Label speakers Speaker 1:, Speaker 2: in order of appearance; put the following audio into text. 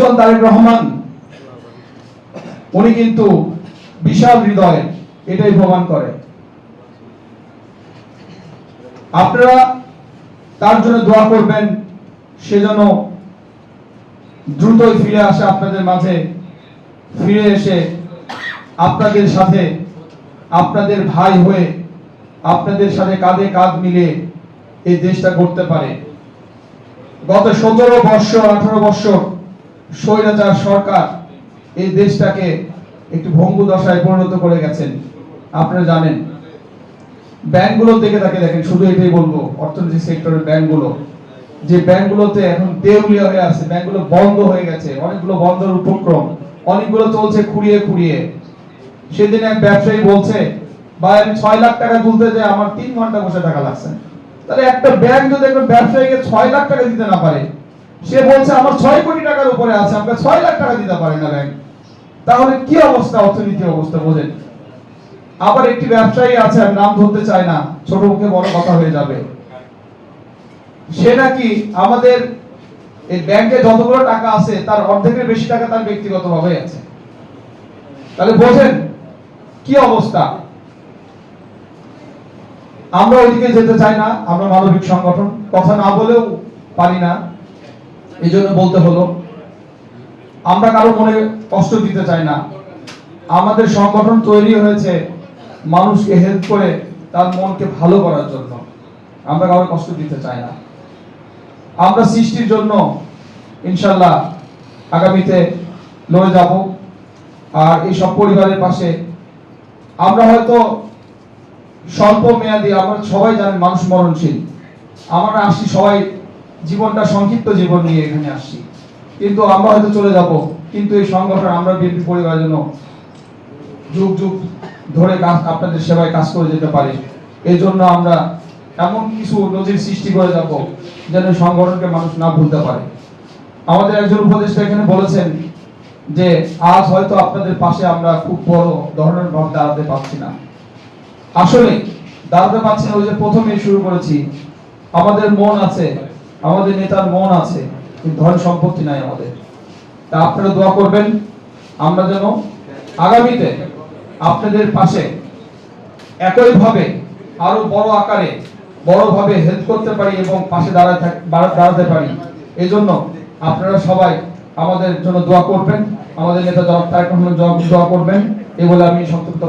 Speaker 1: একজন তারেক রহমান, উনি কিন্তু বিশাল হৃদয় এটাই প্রমাণ করে। আপনারা তার জন্য দোয়া করবেন, সে যেন দ্রুতই ফিরে আসে আপনাদের মাঝে, ফিরে এসে আপনাদের সাথে, আপনাদের ভাই হয়ে, আপনাদের সাথে কাঁধে কাঁধ মিলে এই দেশটা করতে পারে। গত সতেরো বৎসর আঠারো বৎসর স্বৈরাচার সরকার এই দেশটাকে একটু ভঙ্গু দশায় পরিণত করে গেছেন। আপনারা জানেন ব্যাংকগুলো দেখে তাকে দেখেন, শুধু এটাই বলব অর্থনৈতিক সেক্টরের ব্যাংকগুলো। যে ব্যাংকগুলোতে এখন দেউলিয়া হয়ে আছে ব্যাংকগুলো বন্ধ হয়ে গেছে, অনেকগুলো বন্ধের উপক্রম, অনেকগুলো চলছে খুঁড়িয়ে খুঁড়িয়ে। সেদিন এক ব্যবসায়ী বলছে, ভাই, আমি ছয় লাখ টাকা তুলতে যে আমার তিন ঘণ্টা বসে টাকা লাগছে তাহলে একটা ব্যাংক যদি একটা ব্যবসায়ীকে ছয় লাখ টাকা দিতে না পারে সে বলছে, আমার ছয় কোটি টাকার উপরে আছে আপনাকে ছয় লাখ টাকা দিতে পারে না ব্যাংক তাহলে কি অবস্থা অর্থনীতি অবস্থা বোঝেন? আবার একটি ব্যবসায়ী আছে, আমি নাম ধরতে চাই না, ছোট মুখে বড় কথা হয়ে যাবে। সে নাকি আমাদের এই ব্যাংকে যতগুলো টাকা আছে, তার অর্ধেকের বেশি টাকা তার ব্যক্তিগতভাবে আছে। তাহলে বোঝেন কি অবস্থা? আমরা ওইদিকে যেতে চাই না, আমরা মানবিক সংগঠন, কথা না বলেও পারি না। এই জন্য বলতে হলো, আমরা কারও মনে কষ্ট দিতে চাই না। আমাদের সংগঠন তৈরি হয়েছে মানুষকে হেল্প করে তার মনকে ভালো করার জন্য। আমরা কারও কষ্ট দিতে চাই না। আমরা সৃষ্টির জন্য ইনশাল্লাহ আগামীতে লড়ে যাব। আর এই সব পরিবারের পাশে আমরা হয়তো স্বল্প মেয়াদি, আমরা সবাই জানেন মানুষ মরণশীল। আমরা আসছি সবাই জীবনটা সংক্ষিপ্ত জীবন নিয়ে এখানে আসছি। কিন্তু আমরা হয়তো চলে যাব, কিন্তু এই সংগঠন আমরা বিএনপি পরিবারের জন্য যুগ যুগ ধরে কাজ, আপনাদের সেবায় কাজ করে যেতে পারি। এই জন্য আমরা এমন কিছু নজির সৃষ্টি করে যাব, যেন সংগঠনকে মানুষ না ভুলতে পারে। আমাদের একজন উপদেষ্টা এখানে বলেছেন যে, আজ হয়তো আপনাদের পাশে আমরা খুব বড় ধরনের ভাব দাঁড়াতে পারছি না। আসলে দাঁড়াতে পারছি না ওই যে প্রথমেই শুরু করেছি। আমাদের মন আছে আমাদের নেতার মন আছে, কিন্তু ধন সম্পত্তি নাই আমাদের। তা আপনারা দোয়া করবেন, আমরা যেন আগামীতে আপনাদের পাশে একইভাবে আরও বড় আকারে বড়ভাবে হেল্প করতে পারি এবং পাশে দাঁড়াতে দাঁড়াতে পারি। এই জন্য আপনারা সবাই আমাদের জন্য দোয়া করবেন। আমাদের নেতা জনাব তারেক রহমান দোয়া করবেন। এই বলে আমি সংক্ষিপ্ত